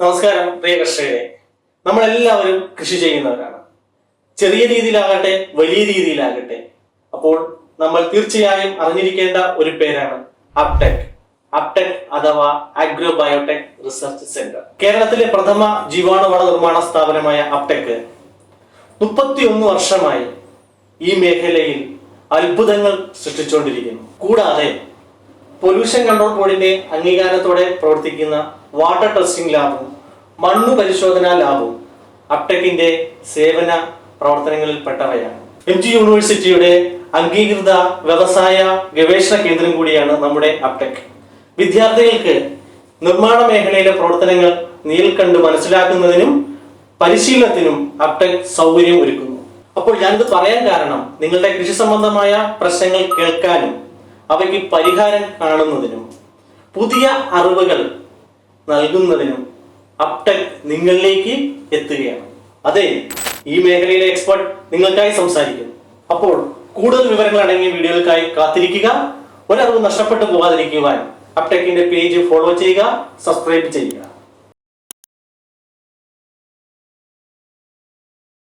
നമസ്കാരം പ്രിയ കർഷകരെ. നമ്മളെല്ലാവരും കൃഷി ചെയ്യുന്നവരാണ്. ചെറിയ രീതിയിലാകട്ടെ വലിയ രീതിയിലാകട്ടെ. അപ്പോൾ നമ്മൾ തീർച്ചയായും അറിഞ്ഞിരിക്കേണ്ട ഒരു പേരാണ് അപ്ടെക്. അപ്ടെക് അഥവാ അഗ്രോ ബയോടെക് റിസർച്ച് സെന്റർ. കേരളത്തിലെ പ്രഥമ ജീവാണുവള നിർമ്മാണ സ്ഥാപനമായ അപ്ടെക് മുപ്പത്തിയൊന്ന് വർഷമായി ഈ മേഖലയിൽ അത്ഭുതങ്ങൾ സൃഷ്ടിച്ചുകൊണ്ടിരിക്കുന്നു കൂടാതെ പൊല്യൂഷൻ കൺട്രോൾ ബോർഡിന്റെ അംഗീകാരത്തോടെ പ്രവർത്തിക്കുന്ന വാട്ടർ ടെസ്റ്റിംഗ് ലാബും മണ്ണു പരിശോധനാ ലാബും അപ്ടെക്കിന്റെ സേവന പ്രവർത്തനങ്ങളിൽ പെട്ടവയാണ്. എം ജി യൂണിവേഴ്സിറ്റിയുടെ അംഗീകൃത വ്യവസായ ഗവേഷണ കേന്ദ്രം കൂടിയാണ് നമ്മുടെ അപ്ടെക്. വിദ്യാർത്ഥികൾക്ക് നിർമ്മാണ മേഖലയിലെ പ്രവർത്തനങ്ങൾ നേരിൽ കണ്ട് മനസ്സിലാക്കുന്നതിനും പരിശീലനത്തിനും അപ്ടെക് സൗകര്യം ഒരുക്കുന്നു. അപ്പോൾ ഞാനിത് പറയാൻ കാരണം നിങ്ങളുടെ കൃഷി സംബന്ധമായ പ്രശ്നങ്ങൾ കേൾക്കാനും അവയ്ക്ക് പരിഹാരം കാണുന്നതിനും പുതിയ അറിവുകൾ നൽകുന്നതിനും അപ്ടെക് നിങ്ങളിലേക്ക് എത്തുകയാണ്. അതെ ഈ മേഖലയിലെ എക്സ്പെർട്ട് നിങ്ങൾക്കായി സംസാരിക്കും. അപ്പോൾ കൂടുതൽ വിവരങ്ങൾ അടങ്ങിയ വീഡിയോകൾക്കായി കാത്തിരിക്കുക. ഒരറിവ് നഷ്ടപ്പെട്ടു പോകാതിരിക്കുവാൻ അപ്ടെക്കിന്റെ പേജ് ഫോളോ ചെയ്യുക സബ്സ്ക്രൈബ് ചെയ്യുക.